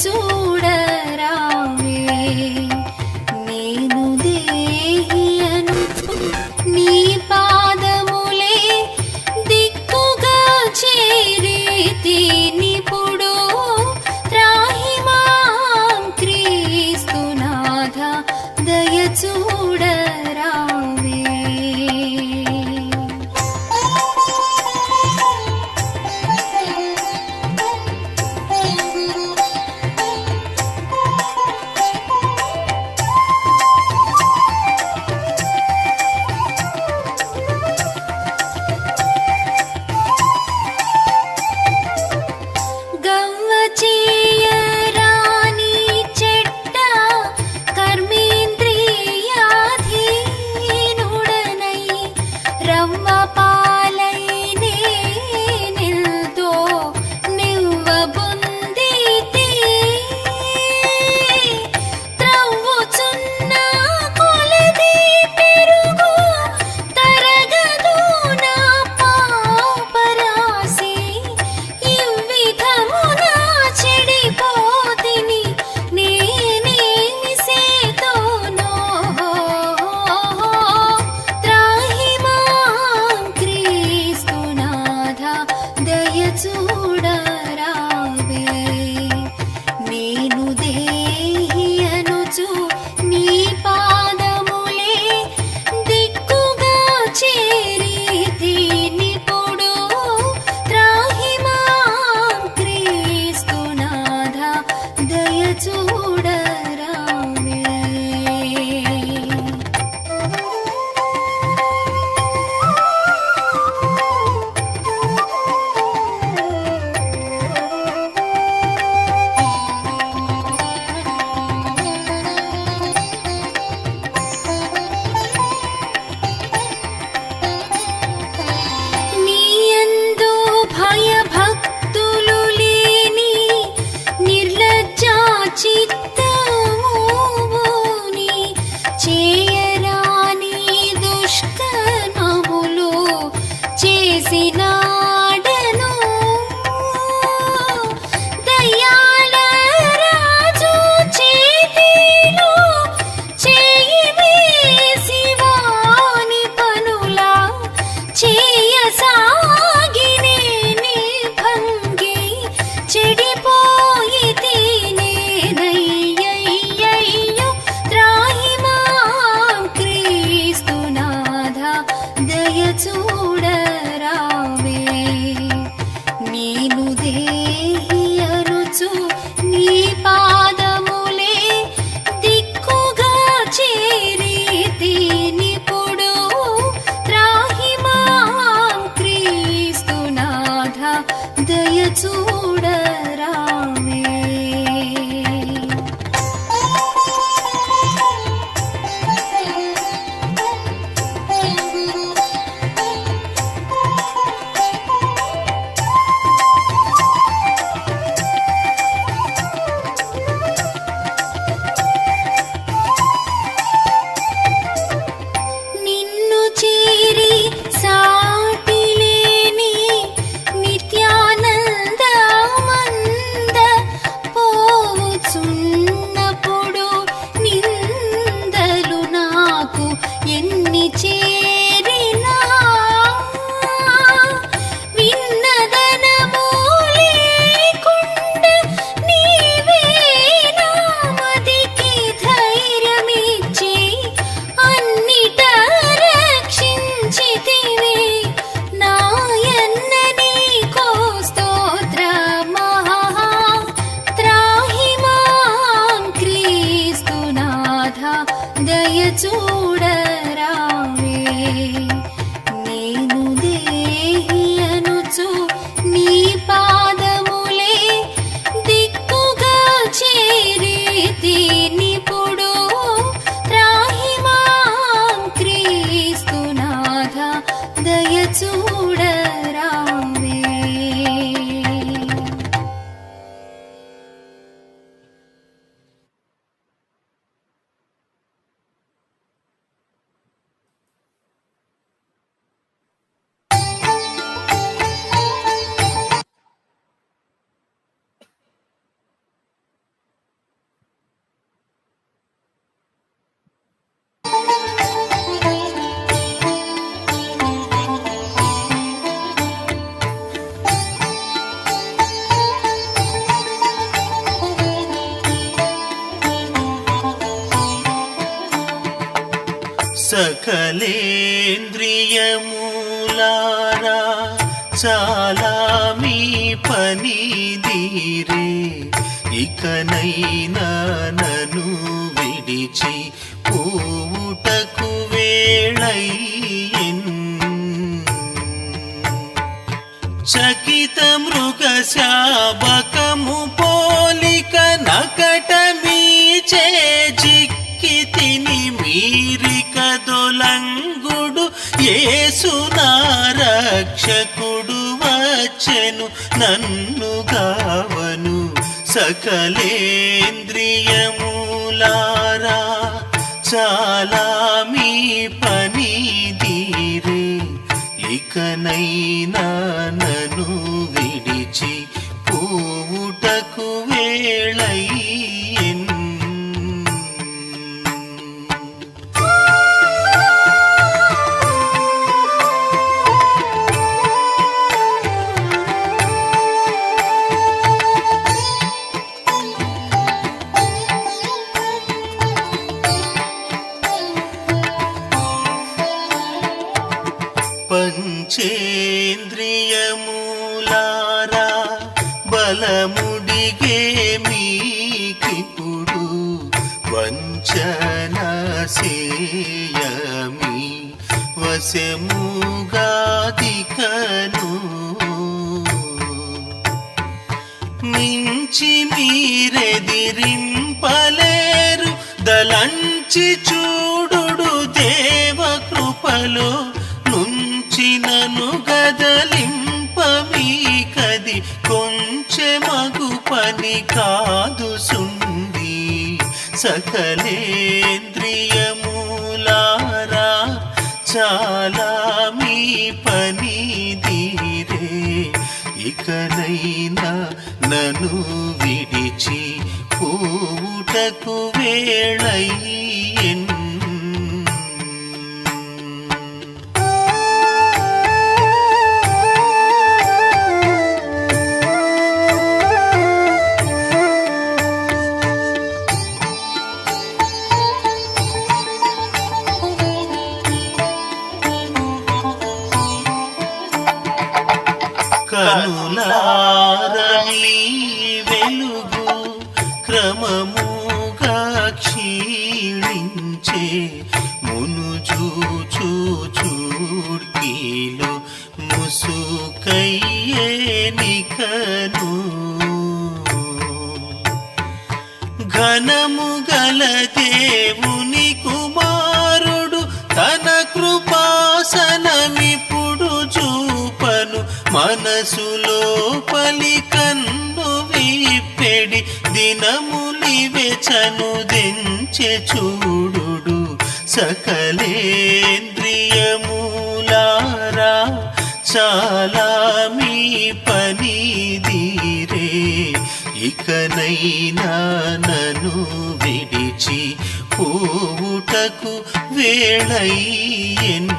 చూడ 记。సకలేంద్రియమూలారా చాలా మీ పని దీరే ఇకనైనా నను విడిచి పూటకు వేళయ్యిన్. చకిత మృగ శాబకము పోలిక నకట మీచే జిక్కి దొలంగుడు రక్షకుడు వచ్చెను నన్ను గావను సకలేంద్రియములారా. చాలా మీ పని దీరే ఇకనైనా నను విడిచి పూటకు వేళయ్యిన్ పంచేంద్రియములారా బలముడిగే మీకిప్పుడు వంచన సేయమి వశముగాదికను. మించి మీరెదిరింపలేరు దలంచి చూడు దేవ కృపలో. నుంచినను గదలింప మీకది కొంచెమగు పని కాదు సుంది. సకలేంద్రియమూలారా చాలా మీ పని దీరే ఇకనైనా నను విడిచి పూటకు వేళయ్యిన్ మనసులో పలి కన్ను విప్పెడి దినములివెచను దించె చూడు సకలేంద్రియములారా చాలా మీ పని దీరే ఇకనైనా నను విడిచి పోవుటకు వేళయ్యెన్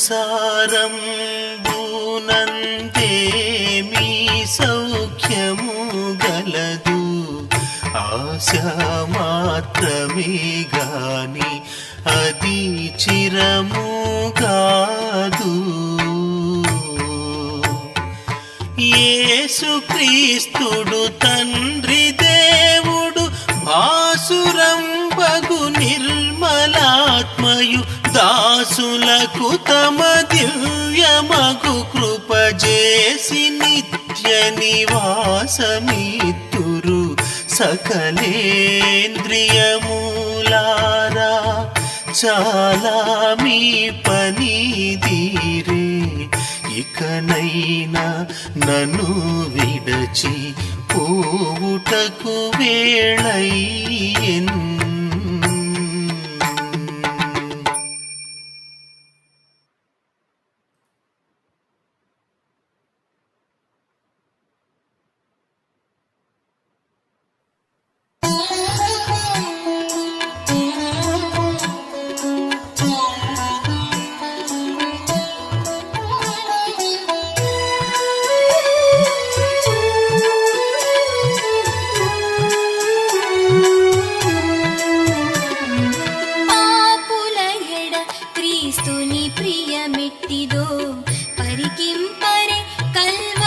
సంసారం బూనందే మీ సౌఖ్యము గలదు. ఆశ మాత్రమే గాని అది చిరము కాదు. యేసుక్రీస్తుడు తండ్రి దేవుడు భాసురం బగు నిర్ ఆత్మయు దాసులకు తమ దివ్యమగు కృప చేసి నిత్య నివాసమిత్తురు సకలేంద్రియమూలారా చాలా మీ పని దీరే ఇకనైనా నన్ను విడచి పోవుటకు వేళయ్యెన్ పరికింపరే కల్వ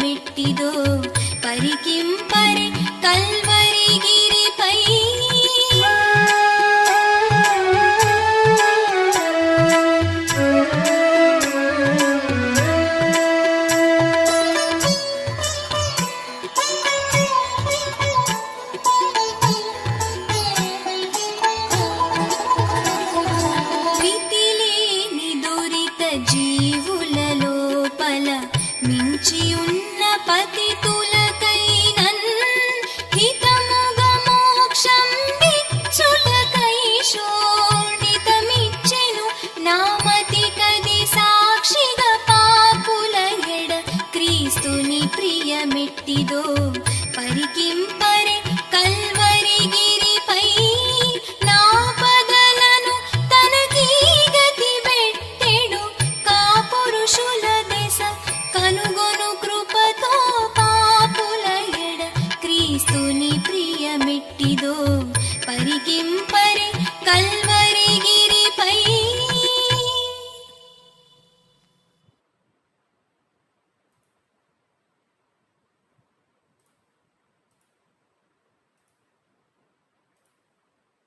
மெட்டிதோ பறிக்கிம் பறி கல்வ ti.